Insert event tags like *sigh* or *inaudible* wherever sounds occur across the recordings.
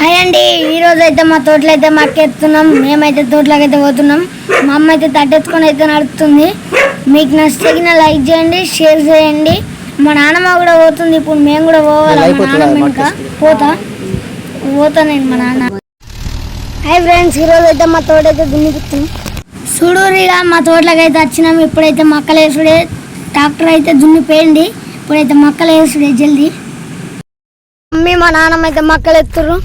Hi అండి. ఈ రోజు అయితే మా తోటలో అయితే మక్కెత్తున్నాం మేమైతే తోటలోకి అయితే పోతున్నాం. మా అమ్మ అయితే తట్టెత్తుకొని అయితే నడుపుతుంది. మీకు నచ్చితే లైక్ చేయండి షేర్ చేయండి. మా నాన్నమ్మ కూడా పోతుంది. ఇప్పుడు మేము కూడా పోవాలి? మా నాన్నమ్మ ఇంకా పోతా. పోతా నేను మా నాన్న. హాయ్ ఫ్రెండ్స్ ఈరోజు అయితే మా తోట అయితే దున్నిపిస్తున్నాం చూడూరిగా మా తోటలోకి అయితే వచ్చినాం. ఇప్పుడైతే మొక్కలు వేసుడే ట్రాక్టర్ అయితే దున్నిపోయింది ఇప్పుడైతే మొక్కలు వేసుడే జల్దీ. మమ్మీ మా నాన్నమ్మ అయితే మొక్కలు ఎత్తుర్రు.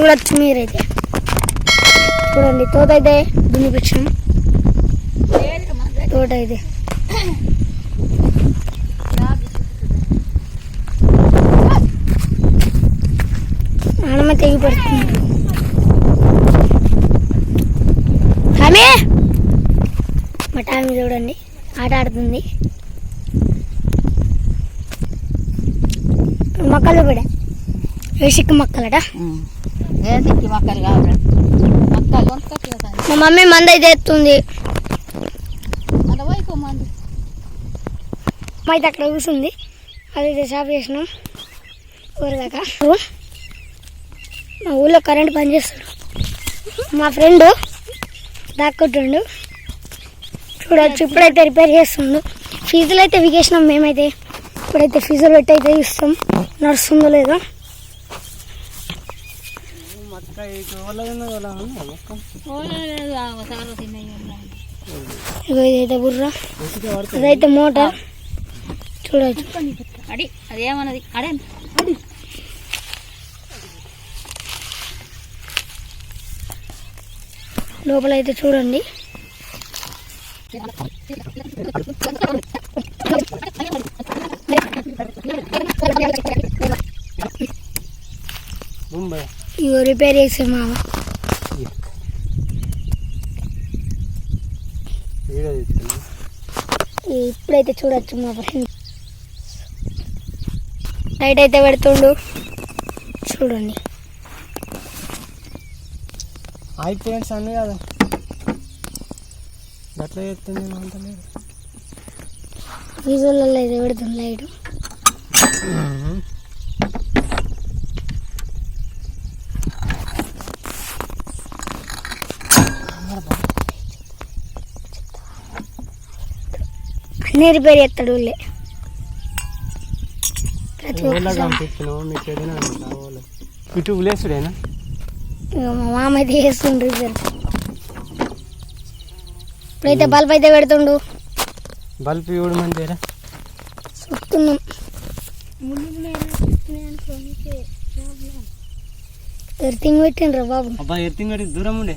చూడొచ్చు మీరైతే. చూడండి తోట అయితే దున్నిపించాం తోట అయితే నాన్నమ్మ తెగి పడుతుంది. ఆమె మా టామీ చూడండి ఆట ఆడుతుంది. మొక్కలు కూడా. వేసిక్ మొక్కలట? వేసక్కి మొక్కలు కావాలి మొక్కలు మా మమ్మీ మంద చేస్తుంది ఎత్తుంది. మన వైపు మంది అయితే అక్కడ కూర్చుంది. అదైతే షాప్ చేసినాం ఊరిదాకా. మా ఊళ్ళో కరెంట్ పనిచేస్తాడు మా ఫ్రెండ్ దాక్కుంటుండు. చూడొచ్చు ఇప్పుడైతే రిపేర్ చేస్తుండు. ఫీజులు అయితే వికేసినాం మేమైతే. ఇప్పుడైతే ఫీజులు పెట్టి అయితే ఇస్తాం. నడుస్తుందో లేదో. ఇదైతే బుర్ర. అదైతే మోటార్. చూడొచ్చు. అడి అదేమన్నది? అడే. లోపల అయితే చూడండి. ఇగో రిపేర్ చేసే తీస్తుంది ఇప్పుడైతే చూడొచ్చు మా ఫ్రెండ్. లైట్ అయితే పెడుతుండు. చూడండి. ఫ్రెండ్స్ అన్నీ కదా? గట్లా చెప్తుంది అంత లేదు. విజువల్లో అయితే పెడుతుంది లైట్ *clears throat* అన్నీ రిపేర్ చేస్తాడు ప్రతి ఇటు మా మామ అయితే రిపేర్ ఇప్పుడైతే బల్బ్ అయితే పెడుతుండు. బల్బ్ ఇవ్వడం చూస్తున్నాం ఎర్తింగ్ పెట్టిండ్రు బాబు. అబ్బా దూరం ఉండే.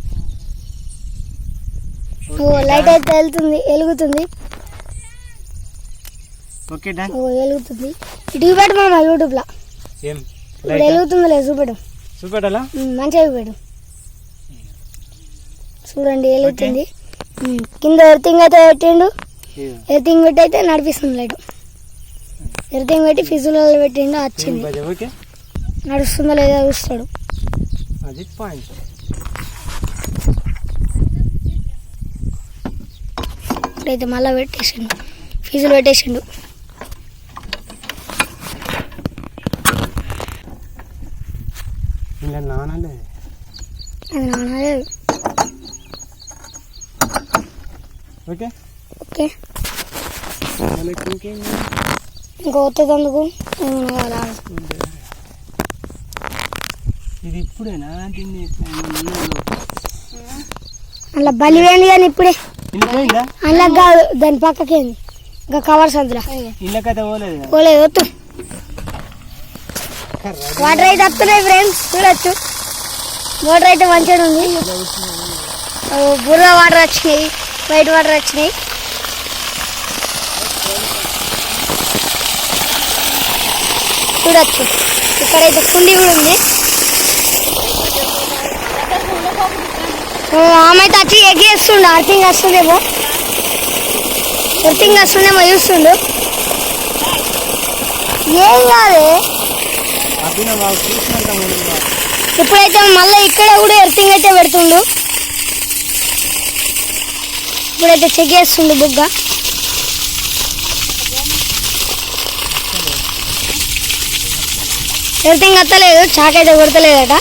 ఓ లైట్ అయితే వెళ్తుంది వెలుగుతుంది. ఓకే డన్ ఓ వెలుగుతుంది. ఇటు పెట్టు మామ యూట్యూబ్లో. ఏం? ఇప్పుడు వెలుగుతుంది లేదు చూపెడు చూపెట్టాలా? మంచిగా చూపెడు చూడండి వెలుగుతుంది కింద ఎర్తింగ్ అయితే పెట్టిండు. ఎర్తింగ్ పెట్టి అయితే నడిపిస్తుంది లైట్. ఎర్తింగ్ పెట్టి ఫిజులలో పెట్టిండు వచ్చింది. నడుస్తుందో లేదో చూస్తాడు. అది పాయింట్. ఇప్పుడైతే మళ్ళీ పెట్టేసిండు. ఫీజులు పెట్టేసిండు. ఇలా నానలే అది నానలేదు ఓకే ఓకే మనకి ఇంకేం ఇంకా వస్తుందందుకు ఏమైనా కావాలా ఇది ఇప్పుడేనా దీన్ని అలా బలి వేయండి కానీ ఇప్పుడే. అలా కాదు దాని పక్కకేంది. ఇంకా కవర్స్ అందులో. ఇళ్ళకైతే పోలేదు? పోలేదు వద్దు. వాటర్ అయితే వస్తున్నాయి ఫ్రెండ్స్ చూడొచ్చు. వాటర్ అయితే మంచిగా ఉంది. బుర్ర వాటర్ వచ్చినాయి. వైట్ వాటర్ వచ్చినాయి. చూడొచ్చు. ఇక్కడైతే కుండీ కూడా ఉంది. ఆమె అయితే వచ్చి ఎగ్గేస్తుండు అర్థింగ్ వస్తుందేమో అర్థింగ్ వస్తుందేమో చూస్తుండు. ఏం కాదు అభిన వాళ్ళు చూసినంత ముందు ఇప్పుడైతే మళ్ళీ ఇక్కడ కూడా ఎర్తింగ్ అయితే పెడుతుండు. ఇప్పుడైతే చెక్ చేస్తుండు బుగ్గ. ఎడిటింగ్ వస్తలేదు చాక్ అయితే కొడతలేదట.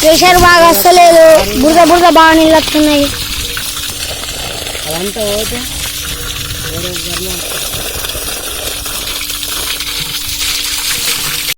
ప్రెషర్ బాగా వస్తలేదు బురద బురద బాగా నీళ్ళు వస్తున్నాయి